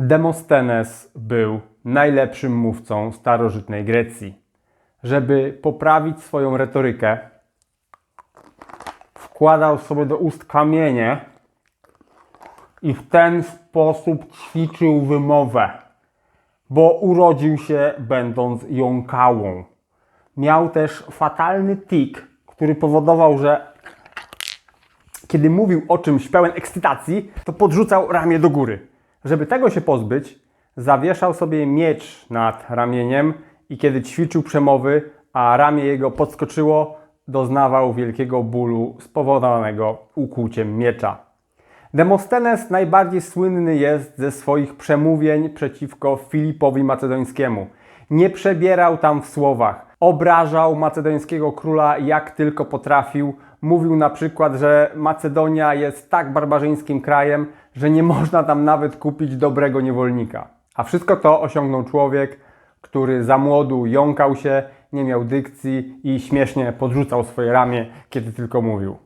Demostenes był najlepszym mówcą starożytnej Grecji. Żeby poprawić swoją retorykę, wkładał sobie do ust kamienie i w ten sposób ćwiczył wymowę, bo urodził się będąc jąkałą. Miał też fatalny tik, który powodował, że kiedy mówił o czymś pełen ekscytacji, to podrzucał ramię do góry. Żeby tego się pozbyć, zawieszał sobie miecz nad ramieniem i kiedy ćwiczył przemowy, a ramię jego podskoczyło, doznawał wielkiego bólu spowodowanego ukłuciem miecza. Demostenes najbardziej słynny jest ze swoich przemówień przeciwko Filipowi Macedońskiemu. Nie przebierał tam w słowach. Obrażał macedońskiego króla jak tylko potrafił. Mówił na przykład, że Macedonia jest tak barbarzyńskim krajem, że nie można tam nawet kupić dobrego niewolnika. A wszystko to osiągnął człowiek, który za młodu jąkał się, nie miał dykcji i śmiesznie podrzucał swoje ramię, kiedy tylko mówił.